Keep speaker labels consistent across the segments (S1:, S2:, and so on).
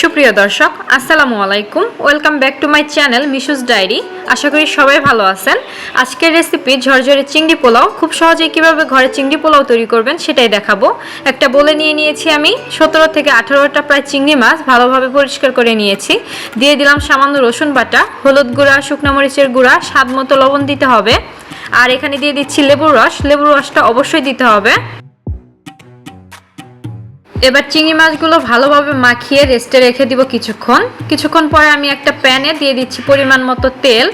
S1: সুপ্রিয় দর্শক, আসসালামু আলাইকুম। Welcome back to my channel Mishu's Diary আশা করি সবাই ভালো আছেন। আজকের রেসিপি ঝরঝরে চিংড়ি পোলাও। খুব সহজেই কীভাবে ঘরে চিংড়ি পোলাও তৈরি করবেন সেটাই দেখাবো। একটা বলে নিয়ে নিয়েছি আমি, সতেরো থেকে আঠারোটা প্রায় চিংড়ি মাছ ভালোভাবে পরিষ্কার করে নিয়েছি। দিয়ে দিলাম সামান্য রসুন বাটা, হলুদ গুঁড়া, শুকনো মরিচের গুঁড়া, স্বাদ মতো লবণ দিতে হবে। আর এখানে দিয়ে দিচ্ছি লেবুর রস। লেবুর রসটা অবশ্যই দিতে হবে। এবার চিংড়ি মাছগুলো ভালোভাবে মাখিয়ে রেস্টে রেখে দিব কিছুক্ষণ। কিছুক্ষণ পরে আমি একটা প্যানে দিয়ে দিচ্ছি পরিমাণ মতো তেল।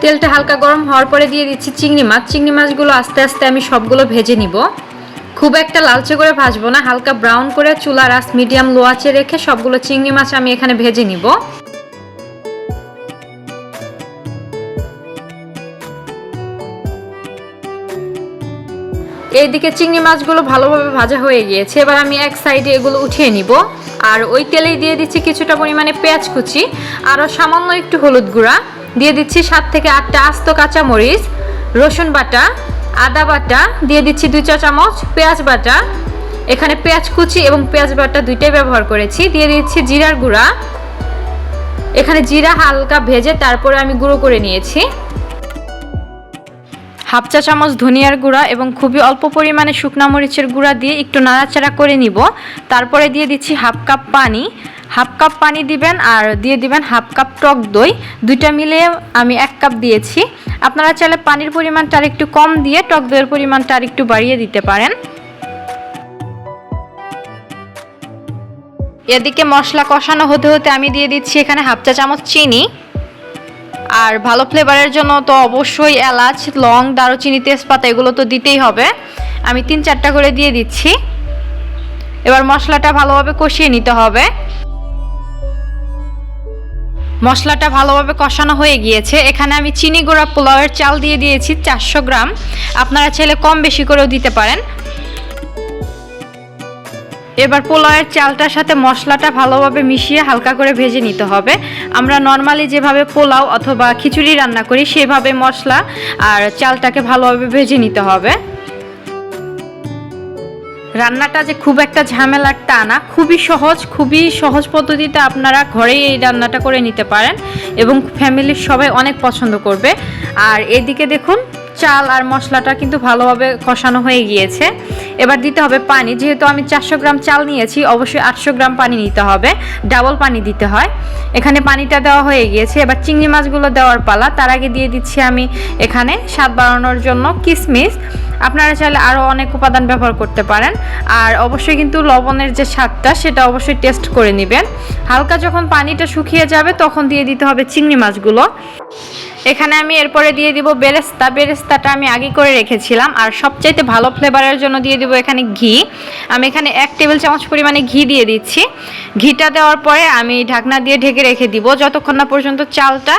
S1: তেলটা হালকা গরম হওয়ার পরে দিয়ে দিচ্ছি চিংড়ি মাছ। চিংড়ি মাছগুলো আস্তে আস্তে আমি সবগুলো ভেজে নিব। খুব একটা লালচে করে ভাজবো না, হালকা ব্রাউন করে চুলার আঁচ মিডিয়াম লো আঁচে রেখে সবগুলো চিংড়ি মাছ আমি এখানে ভেজে নিব। এইদিকে চিংড়ি মাছগুলো ভালোভাবে ভাজা হয়ে গিয়েছে। এবার আমি এক সাইডে এগুলো উঠিয়ে নিব। আর ওই তেলেই দিয়ে দিচ্ছি কিছুটা পরিমাণে পেঁয়াজ কুচি আরও সামান্য একটু হলুদ গুঁড়া। দিয়ে দিচ্ছি সাত থেকে আটটা আস্ত কাঁচা মরিচ রসুন বাটা, আদা বাটা, দিয়ে দিচ্ছি দুই চা চামচ পেঁয়াজ বাটা। এখানে পেঁয়াজ কুচি এবং পেঁয়াজ বাটা দুইটাই ব্যবহার করেছি। দিয়ে দিচ্ছি জিরার গুঁড়া। এখানে জিরা হালকা ভেজে তারপরে আমি গুঁড়ো করে নিয়েছি। হাফ চা চামচ ধনিয়ার গুঁড়া এবং খুবই অল্প পরিমাণে শুকনা মরিচের গুঁড়া দিয়ে একটু নাড়াচাড়া করে নিব। তারপরে দিয়ে দিচ্ছি হাফ কাপ পানি। হাফ কাপ পানি দিবেন আর দিয়ে দিবেন হাফ কাপ টক দই। দুইটা মিলিয়ে আমি এক কাপ দিয়েছি। আপনারা চাইলে পানির পরিমাণটা আর একটু কম দিয়ে টক দইয়ের পরিমাণটা আর একটু বাড়িয়ে দিতে পারেন। এদিকে মশলা কষানো হতে হতে আমি দিয়ে দিচ্ছি এখানে হাফ চা চামচ চিনি। আর ভালো ফ্লেভারের জন্য তো অবশ্যই এলাচ, লং, দারুচিনি, তেজপাতা, এগুলো তো দিতেই হবে। আমি তিন চারটা করে দিয়ে দিচ্ছি। এবার মশলাটা ভালোভাবে কষিয়ে নিতে হবে। মশলাটা ভালোভাবে কষানো হয়ে গিয়েছে। এখানে আমি চিনি গুঁড়া পোলাওয়ের চাল দিয়ে দিয়েছি চারশো গ্রাম। আপনারা চাইলে কম বেশি করেও দিতে পারেন। এবার পোলাওয়ের চালটার সাথে মশলাটা ভালোভাবে মিশিয়ে হালকা করে ভেজে নিতে হবে। আমরা নর্মালি যেভাবে পোলাও অথবা খিচুড়ি রান্না করি, সেভাবে মশলা আর চালটাকে ভালোভাবে ভেজে নিতে হবে। রান্নাটা যে খুব একটা ঝামেলার তা না, খুবই সহজ খুবই সহজ পদ্ধতিতে আপনারা ঘরেই এই রান্নাটা করে নিতে পারেন এবং ফ্যামিলির সবাই অনেক পছন্দ করবে। আর এদিকে দেখুন চাল আর মশলাটা কিন্তু ভালোভাবে কষানো হয়ে গিয়েছে। এবার দিতে হবে পানি। যেহেতু আমি চারশো গ্রাম চাল নিয়েছি, অবশ্যই আটশো গ্রাম পানি নিতে হবে। ডাবল পানি দিতে হয়। এখানে পানিটা দেওয়া হয়ে গিয়েছে। এবার চিংড়ি মাছগুলো দেওয়ার পালা। তার আগে দিয়ে দিচ্ছি আমি এখানে স্বাদ বাড়ানোর জন্য কিশমিশ আপনারা চাইলে আরও অনেক উপাদান ব্যবহার করতে পারেন। আর অবশ্যই কিন্তু লবণের যে স্বাদটা, সেটা অবশ্যই টেস্ট করে নেবেন। হালকা যখন পানিটা শুকিয়ে যাবে, তখন দিয়ে দিতে হবে চিংড়ি মাছগুলো। এখানে আমি এরপরে দিয়ে দিব বেরেস্তা। বেরেস্তাটা আমি আগে করে রেখেছিলাম। আর সবচাইতে ভালো ফ্লেভারের জন্য দিয়ে দিব এখানে ঘি। আমি এখানে এক টেবিল চামচ পরিমাণে ঘি দিয়ে দিচ্ছি। ঘিটা দেওয়ার পরে আমি ঢাকনা দিয়ে ঢেকে রেখে দিব। যতক্ষণ না পর্যন্ত চালটা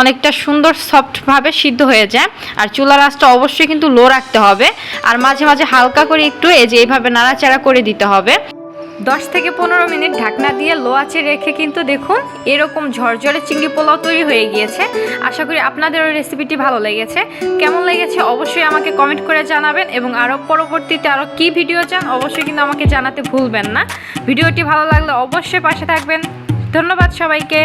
S1: অনেকটা সুন্দর সফটভাবে সিদ্ধ হয়ে যায়। আর চুলার আঁচটা অবশ্যই কিন্তু লো রাখতে হবে। আর মাঝে মাঝে হালকা করে একটু এই যে এইভাবে নাড়াচাড়া করে দিতে হবে। দশ থেকে পনেরো মিনিট ঢাকনা দিয়ে লো আঁচে রেখে কিন্তু দেখুন এরকম ঝরঝরে চিংড়ি পোলাও তৈরি হয়ে গিয়েছে। আশা করি আপনাদের ওই রেসিপিটি ভালো লেগেছে। কেমন লেগেছে অবশ্যই আমাকে কমেন্ট করে জানাবেন এবং আরও পরবর্তীতে আরও কি ভিডিও চান অবশ্যই কিন্তু আমাকে জানাতে ভুলবেন না। ভিডিওটি ভালো লাগলে অবশ্যই পাশে থাকবেন। ধন্যবাদ সবাইকে।